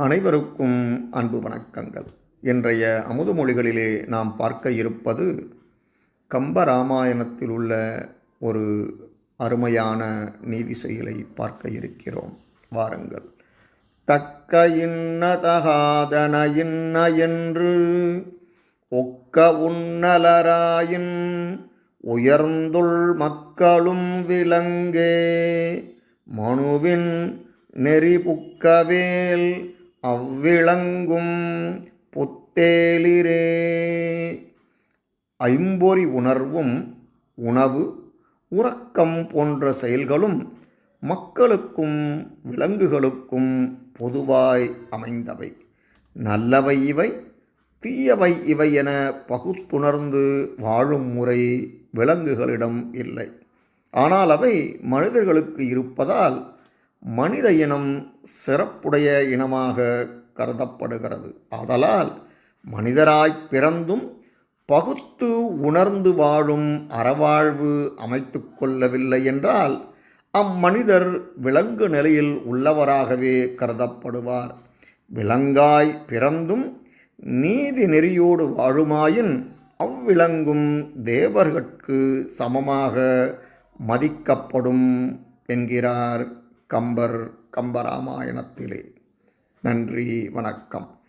அனைவருக்கும் அன்பு வணக்கங்கள். இன்றைய அமுதுமொழிகளிலே நாம் பார்க்க இருப்பது கம்பராமாயணத்தில் உள்ள ஒரு அருமையான நீதி செயலை பார்க்க இருக்கிறோம். வாருங்கள். தக்க இன்ன தகாதன இன்ன என்று ஒக்க உன்னலராயின் உயர்ந்துள் மக்களும் விளங்கே மனுவின் நெறிபுக்கவேல் அவ்விளங்கும் புத்தேலிரே. ஐம்பொறி உணர்வும் உணவு உறக்கம் போன்ற செயல்களும் மக்களுக்கும் விலங்குகளுக்கும் பொதுவாய் அமைந்தவை. நல்லவை இவை தீயவை இவை என பகுத்துணர்ந்து வாழும் முறை விலங்குகளிடம் இல்லை. ஆனால் அவை மனிதர்களுக்கு இருப்பதால் மனித இனம் சிறப்புடைய இனமாக கருதப்படுகிறது. ஆதலால் மனிதராய் பிறந்தும் பகுத்து உணர்ந்து வாழும் அறவாழ்வு அமைத்து கொள்ளவில்லை என்றால் அம்மனிதர் விலங்கு நிலையில் உள்ளவராகவே கருதப்படுவார். விலங்காய் பிறந்தும் நீதி நெறியோடு வாழுமாயின் அவ்விலங்கும் தேவர்கட்கு சமமாக மதிக்கப்படும் என்கிறார் கம்பர் கம்பராமாயணத்திலே. நன்றி வணக்கம்.